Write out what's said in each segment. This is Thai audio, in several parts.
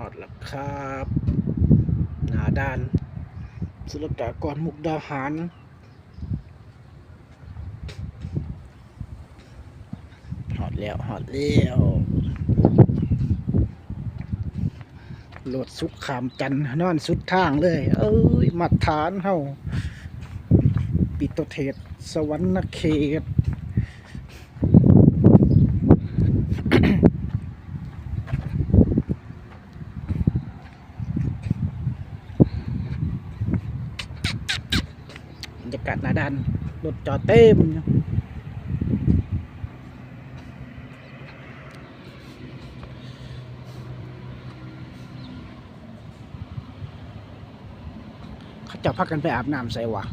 หอดล้วครับหนาด้านสุลกากรมุกดาหารหอดแล้วหอดแล้วโหลดสุกขามจันทร์นอนสุดทางเลย เอ้ยมาฐานเฮาปิโตเทศ สวรรณเขต รยากาศหนาดันรถจอดเต็มเขาจะพักกันไปอาบน้ำใส่วะ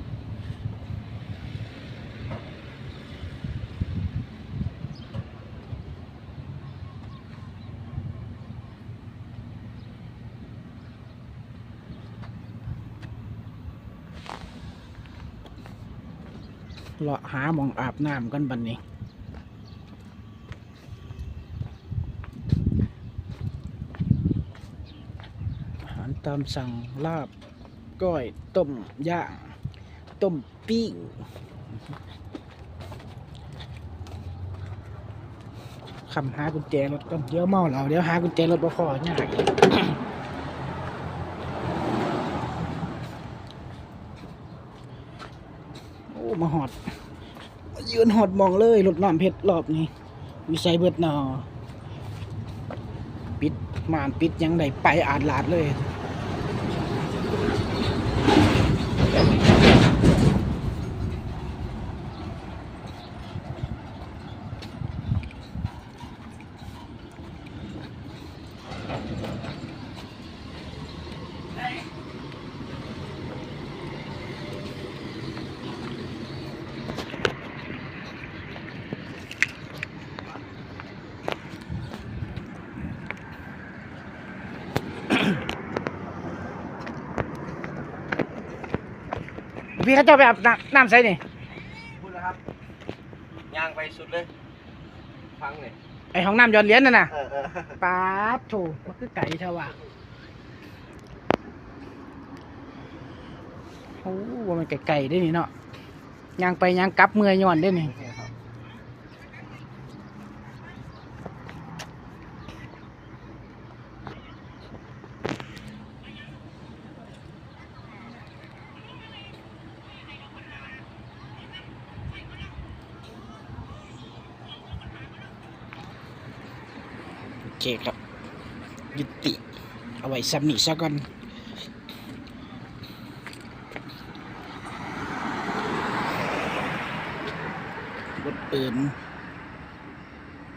เลาะหาหมองอาบน้ำกันบันนี้ อาหารตามสั่งลาบก้อย ต้มย่าง ต้มปิ้งคำหากุญแจรถก่อนเดี๋ยวเมาแล้วเดี๋ยวหากุญแจรถบ่พอยากอีก โอ้ มาหอด ยืนหอดมองเลยรถน้ำเพชรรอบนี้วิสัยเบิดหนอปิดม่านปิดยังได้ไปอาดลาดเลย พี่เขาเจ้าไปอาบน้ำน้ำใส่นี่พูดแล้วครับย่างไปสุดเลยฟังเลยไอห้องน้ำย้อนเหรียญนั่นน่ะเออเออป๊าบโถมันคือไก่เท่าว่ะโอ้ว่ามันไก่ๆได้นี่เนาะย่างไปย่างกลับเมื่อยย้อนได้นี่ เคครับ ยุติ เอาไว้ซ้ำนี่ซะก่อนรถปืน